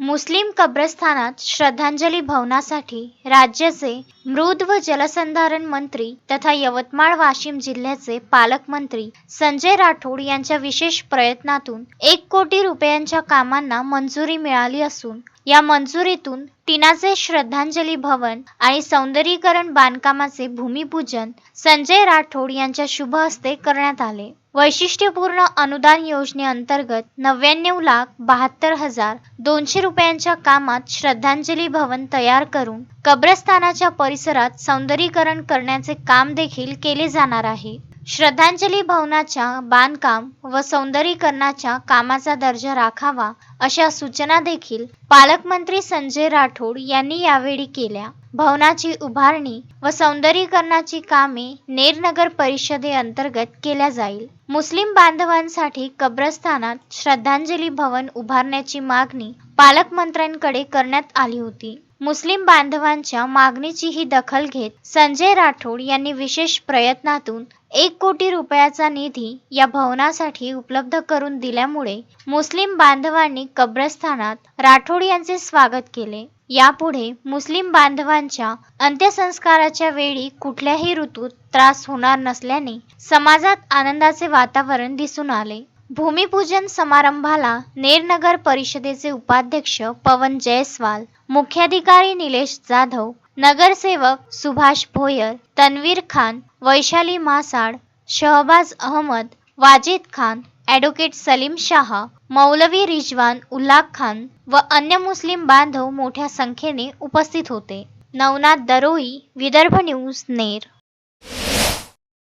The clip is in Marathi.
मुस्लिम कब्रस्थानात श्रद्धांजली भवनासाठी राज्याचे मृद व जलसंधारण मंत्री तथा यवतमाळ वाशिम जिल्ह्याचे पालकमंत्री संजय राठोड यांच्या विशेष प्रयत्नातून एक कोटी रुपयांच्या कामांना मंजुरी मिळाली असून या मंजुरीतून टिनाचे श्रद्धांजली भवन आणि सौंदर्यीकरण बांधकामाचे भूमिपूजन संजय राठोड यांच्या शुभ हस्ते करण्यात आले. वैशिष्ट्यपूर्ण अनुदान योजनेअंतर्गत नव्याण्णव लाख बहात्तर हजार दोनशे रुपयांच्या कामात श्रद्धांजली भवन तयार करून कब्रस्थानाच्या परिसरात सौंदर्यीकरण करण्याचे काम देखील केले जाणार आहे. श्रद्धांजली भवनाच्या बांधकाम व सौंदर्यीकरणाच्या कामाचा दर्जा राखावा अशा सूचना देखील पालकमंत्री संजय राठोड यांनी यावेळी केल्या. भवनाची उभारणी व सौंदर्यीकरणाची कामे नेरनगर परिषदेअंतर्गत केल्या जाईल. मुस्लिम बांधवांसाठी कब्रस्थानात श्रद्धांजली भवन उभारण्याची मागणी पालकमंत्र्यांकडे करण्यात आली होती. मुस्लिम बांधवांच्या मागणीची ही दखल घेत संजय राठोड यांनी विशेष प्रयत्नातून एक कोटी रुपयाचा निधी या भवनासाठी उपलब्ध करून दिल्यामुळे मुस्लिम बांधवांनी कब्रस्थानात राठोड यांचे स्वागत केले. यापुढे मुस्लिम बांधवांच्या अंत्यसंस्काराच्या वेळी कुठल्याही ऋतूत त्रास होणार नसल्याने समाजात आनंदाचे वातावरण दिसून आले. भूमिपूजन समारंभाला नेरनगर परिषदेचे उपाध्यक्ष पवन जयस्वाल मुख्याधिकारी निलेश जाधव नगरसेवक सुभाष भोयर तन्वीर खान वैशाली मासाड शहबाज अहमद वाजिद खान ॲडव्होकेट सलीम शाह मौलवी रिजवान उल्ला खान व अन्य मुस्लिम बांधव मोठ्या संख्येने उपस्थित होते. नवनाथ दरोई विदर्भ न्यूज नेर.